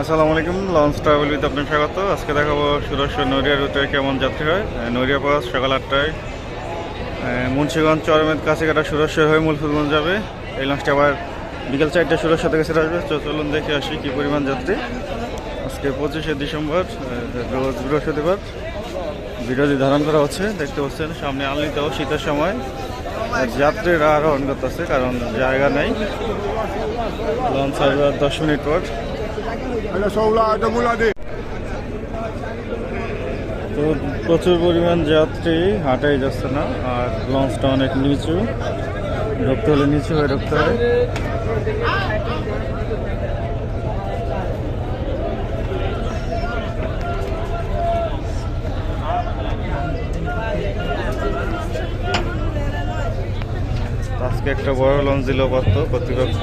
আসসালামু আলাইকুম launch travel with আপনার স্বাগত। আজকে দেখাবো সুরক্ষা নড়িয়া রুটে কেমন যাত্রী হয়। নড়িয়া পাস, সকাল আটটায়। মুন্সিগঞ্জ কাছে কাটা সুরক্ষা হয়ে মূলফুলগঞ্জ যাবে। এই লঞ্চটা আবার বিকেল চারটে সুরক্ষা থেকে ছেড়ে আসবে। চলুন দেখে আসি কী পরিমাণ যাত্রী। আজকে পঁচিশে ডিসেম্বর রোজ বৃহস্পতিবার। বিরোধী ধারণ করা হচ্ছে, দেখতে পাচ্ছেন সামনে আলনিতেও শীতের সময়। যাত্রীরা আরও অনগত আছে কারণ জায়গা নেই। লঞ্চ আসবে দশ মিনিট পর। তো প্রচুর পরিমাণ যাত্রী হাঁটাই যাচ্ছে না, আর লঞ্চটা অনেক নিচু। ঢুকতে হলে নিচু হয়ে ঢুকতে হয়। আজকে একটা বড় লঞ্চ দিল কর্তৃপক্ষ।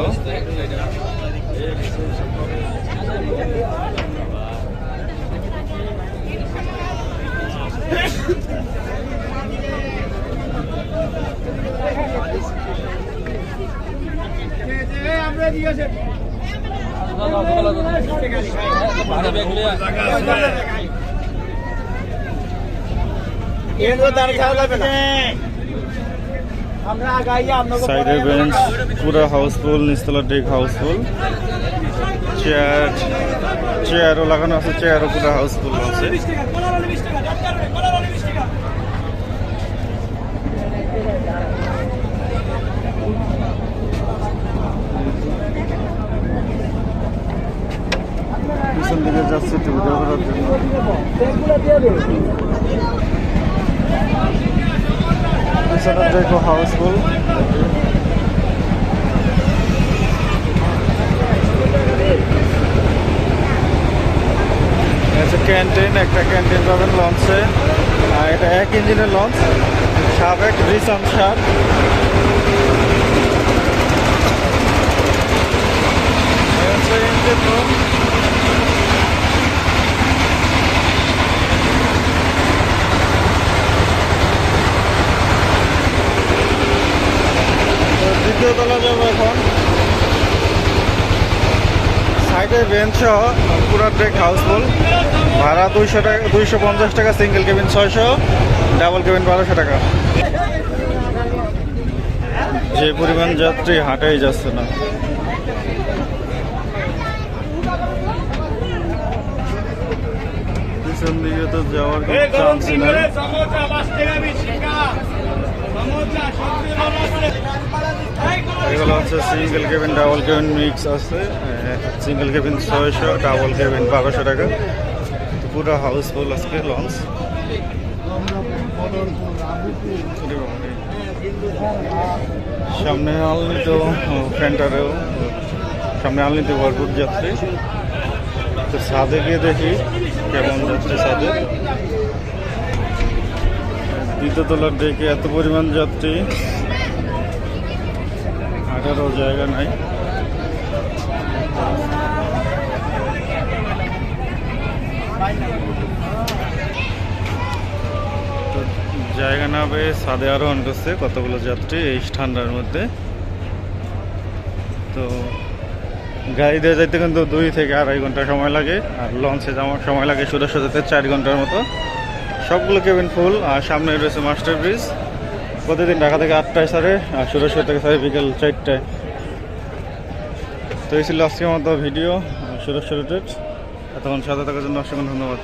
সাইডের বেঞ্চ পুরো হাউসফুল নিচতলার ডেক হাউসফুল চেয়ার চেয়ারও লাগানো আছে চেয়ারও পুরো হাউসফুল আছে। পিছন দিকে যাচ্ছে দেখো হাউসফুল আছে ক্যান্টিন, একটা ক্যান্টিন পাবেন লঞ্চে। আর এটা এক ইঞ্জিনের লঞ্চ, সাবেক রিসাম সার ইঞ্জিন দ্বিতীয় তলা যাব এখন। সাইডে বেঞ্চ পুরো ডেক হাউসফুল দুইশো টাকা দুইশো পঞ্চাশ টাকা সিঙ্গেল কেবিন ছয়শো ডাবল কেবিন বারোশো টাকা। যে পরিমাণ যাত্রী হাঁটাই যাচ্ছে না। পিছন দিকে তো যাওয়ার এগুলো হচ্ছে single cabin double cabin mix আছে। সিঙ্গেল কেবিন ছয়শো ডাবল কেবিন বারোশো টাকা। পুরো হাউসফুল আজকে লঞ্চ। সামনে আলনিতে ফ্যান্টারেও সামনে আলনিতে ভরপুর যাত্রী। তো ছাদে গিয়ে দেখি কেমন যাচ্ছে ছাদে। দ্বিতীয় তলার ডেকে এত পরিমাণ যাত্রী হাঁটারও জায়গা নাই। তো জায়গা না পেয়ে ছাদে আরোহণ করছে কতগুলো যাত্রী এই ঠান্ডার মধ্যে। তো গাড়ি দিয়ে যাইতে কিন্তু দুই থেকে আড়াই ঘণ্টা সময় লাগে, আর লঞ্চে যাওয়ার সময় লাগে সুদর্শ যেতে চার ঘণ্টার মতো। সবগুলো কেবিন ফুল আর সামনে রয়েছে মাস্টার ব্রিজ প্রতিদিন ঢাকা থেকে আটটায় সারে আর সুদর্শ থেকে সারে বিকেল চারটায়। তো এই ছিল আজকের মতো ভিডিও সুদর্শ রুটের এতক্ষণ সাথে থাকার জন্য অসংখ্য ধন্যবাদ।